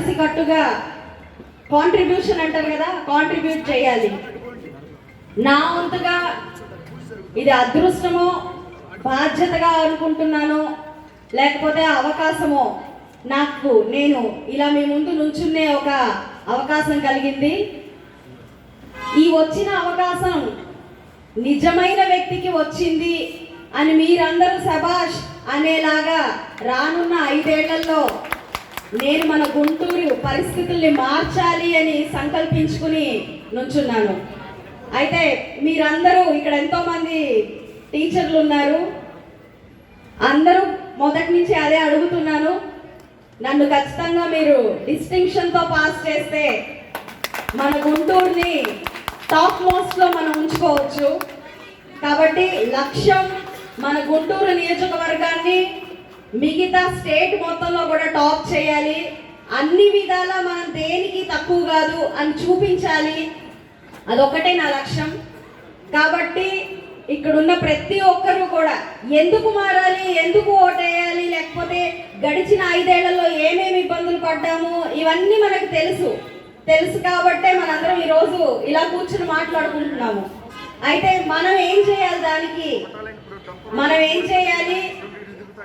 కలిసికట్టుగా కాంట్రిబ్యూషన్ అంటారు కదా కాంట్రిబ్యూట్ చేయాలి. నా వంతుగా ఇది అదృష్టమో బాధ్యతగా అనుకుంటున్నాను లేకపోతే అవకాశమో నాకు నేను ఇలా మీ ముందు నుంచునే ఒక అవకాశం కలిగింది. ఈ వచ్చిన అవకాశం నిజమైన వ్యక్తికి వచ్చింది అని మీరందరూ సభాష్ అనేలాగా రానున్న ఐదేళ్ళలో నేను మన గుంటూరు పరిస్థితుల్ని మార్చాలి అని సంకల్పించుకుని నుంచున్నాను. అయితే మీరందరూ ఇక్కడ ఎంతో మంది టీచర్లు ఉన్నారు. అందరూ మొదటి నుంచి అదే అడుగుతున్నాను. నన్ను ఖచ్చితంగా మీరు డిస్టింక్షన్తో పాస్ చేస్తే మన గుంటూరుని టాప్ మోస్ట్లో మనం ఉంచుకోవచ్చు. కాబట్టి లక్ష్యం మన గుంటూరు నియోజకవర్గాన్ని మిగతా స్టేట్ మొత్తంలో కూడా టాప్ చేయాలి. అన్ని విధాలా మనం దేనికి తక్కువ కాదు అని చూపించాలి. అదొకటే నా లక్ష్యం. కాబట్టి ఇక్కడున్న ప్రతి ఒక్కరూ కూడా ఎందుకు మారాలి ఎందుకు ఓటేయాలి లేకపోతే గడిచిన ఐదేళ్ళలో ఏమేమి ఇబ్బందులు పడ్డాము ఇవన్నీ మనకు తెలుసు. తెలుసు కాబట్టే మనందరం ఈరోజు ఇలా కూర్చుని మాట్లాడుకుంటున్నాము. అయితే మనం ఏం చేయాలి దానికి? మనం ఏం చేయాలి?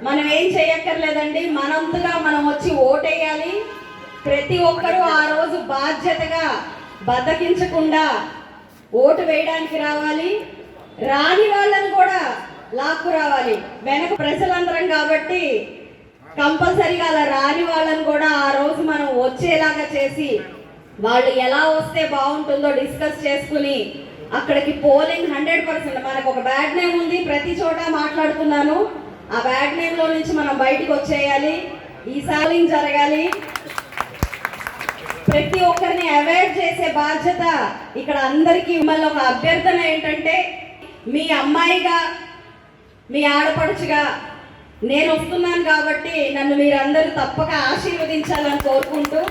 మనం ఏం చేయక్కర్లేదండి మనంతగా మనం వచ్చి ఓటేయాలి. ప్రతి ఒక్కరూ ఆ రోజు బాధ్యతగా బద్దకించకుండా ఓటు వేయడానికి రావాలి. రాని వాళ్ళని కూడా లాక్కు రావాలి. వెనక ప్రజలందరం కాబట్టి కంపల్సరీగా అలా రాని వాళ్ళని కూడా ఆ రోజు మనం వచ్చేలాగా చేసి వాళ్ళు ఎలా వస్తే బాగుంటుందో డిస్కస్ చేసుకుని అక్కడికి పోలింగ్ హండ్రెడ్ పర్సెంట్. మనకు ఒక బ్యాడ్ నేమ్ ఉంది ప్రతి చోట మాట్లాడుతున్నాను. ఆ బ్యాడ్ నేమ్లో నుంచి మనం బయటకు వచ్చేయాలి. ఈ సాలింగ్ జరగాలి. ప్రతి ఒక్కరిని అవాయిడ్ చేసే బాధ్యత ఇక్కడ అందరికీ మిమ్మల్ని ఒక అభ్యర్థన ఏంటంటే మీ అమ్మాయిగా మీ ఆడపడుచుగా నేను వస్తున్నాను కాబట్టి నన్ను మీరందరూ తప్పక ఆశీర్వదించాలని కోరుకుంటూ